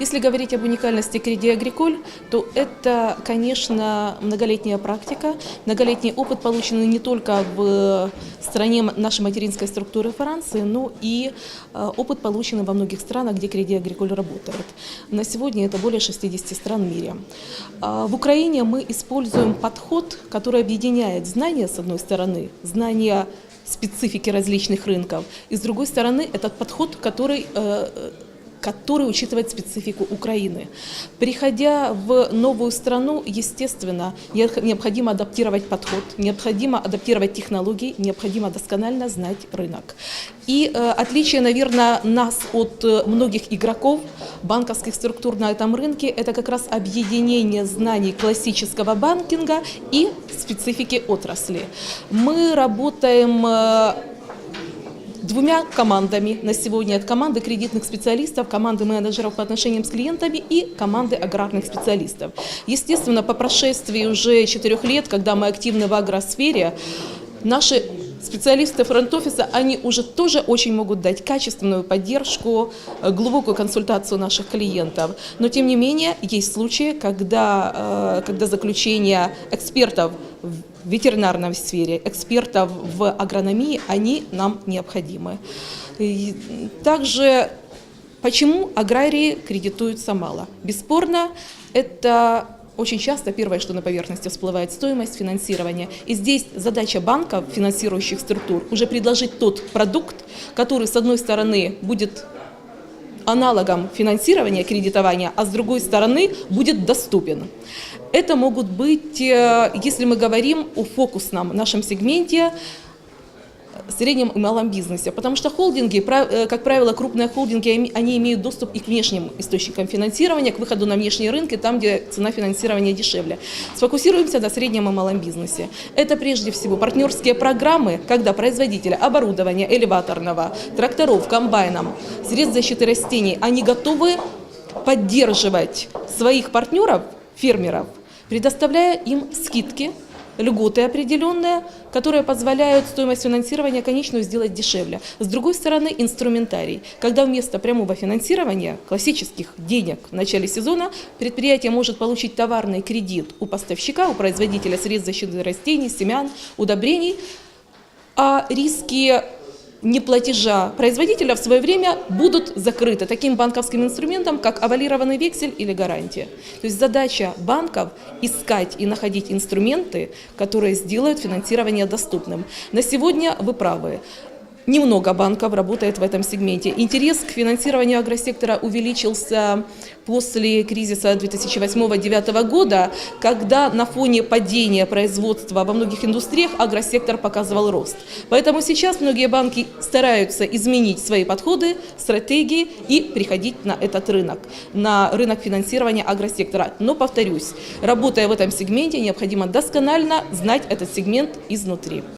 Если говорить об уникальности Креди Агриколь, то это, конечно, многолетняя практика, многолетний опыт, полученный не только в стране нашей материнской структуры Франции, но и э, опыт, полученный во многих странах, где Креди Агриколь работает. На сегодня это более 60 стран в мире. А В Украине мы используем подход, который объединяет знания, с одной стороны, знания специфики различных рынков, и с другой стороны, этот подход, который э, который учитывает специфику Украины. Приходя в новую страну, естественно, необходимо адаптировать подход, необходимо адаптировать технологии, необходимо досконально знать рынок. И э, отличие, наверное, нас от э, многих игроков банковских структур на этом рынке, это как раз объединение знаний классического банкинга и специфики отрасли. Мы работаем э, двумя командами на сегодня. Это команды кредитных специалистов, команды менеджеров по отношениям с клиентами и команды аграрных специалистов. Естественно, по прошествии уже четырех лет, когда мы активны в агросфере, наши специалисты фронт-офиса, они уже тоже очень могут дать качественную поддержку, э, глубокую консультацию наших клиентов. Но тем не менее, есть случаи, когда, э, когда заключения экспертов в ветеринарной сфере, экспертов в агрономии, они нам необходимы. Также почему аграрии кредитуются мало? Бесспорно, это очень часто первое, что на поверхности всплывает, стоимость финансирования. И здесь задача банков, финансирующих структур, уже предложить тот продукт, который, с одной стороны, будет аналогом финансирования, кредитования, а с другой стороны будет доступен. Это могут быть, э, если мы говорим о фокусном нашем сегменте, среднем и малом бизнесе. Потому что холдинги, э, как правило, крупные холдинги, они имеют доступ и к внешним источникам финансирования, к выходу на внешние рынки, там, где цена финансирования дешевле. Сфокусируемся на среднем и малом бизнесе. Это прежде всего партнерские программы, когда производители оборудования элеваторного, тракторов, комбайнов, средств защиты растений, они готовы поддерживать своих партнеров, фермеров, предоставляя им скидки льготы определенные, которые позволяют стоимость финансирования конечную сделать дешевле. С другой стороны, инструментарий. Когда вместо прямого финансирования, классических денег в начале сезона, предприятие может получить товарный кредит у поставщика, у производителя средств защиты растений, семян, удобрений, а риски неплатежа производителя в свое время будут закрыты таким банковским инструментом, как авалированный вексель или гарантия. То есть задача банков искать и находить инструменты, которые сделают финансирование доступным. На сегодня вы правы. Немного банков работает в этом сегменте. Интерес к финансированию агросектора увеличился после кризиса 2008-2009 года, когда на фоне падения производства во многих индустриях агросектор показывал рост. Поэтому сейчас многие банки стараются изменить свои подходы, стратегии и приходить на этот рынок, на рынок финансирования агросектора. Но, повторюсь, работая в этом сегменте, необходимо досконально знать этот сегмент изнутри.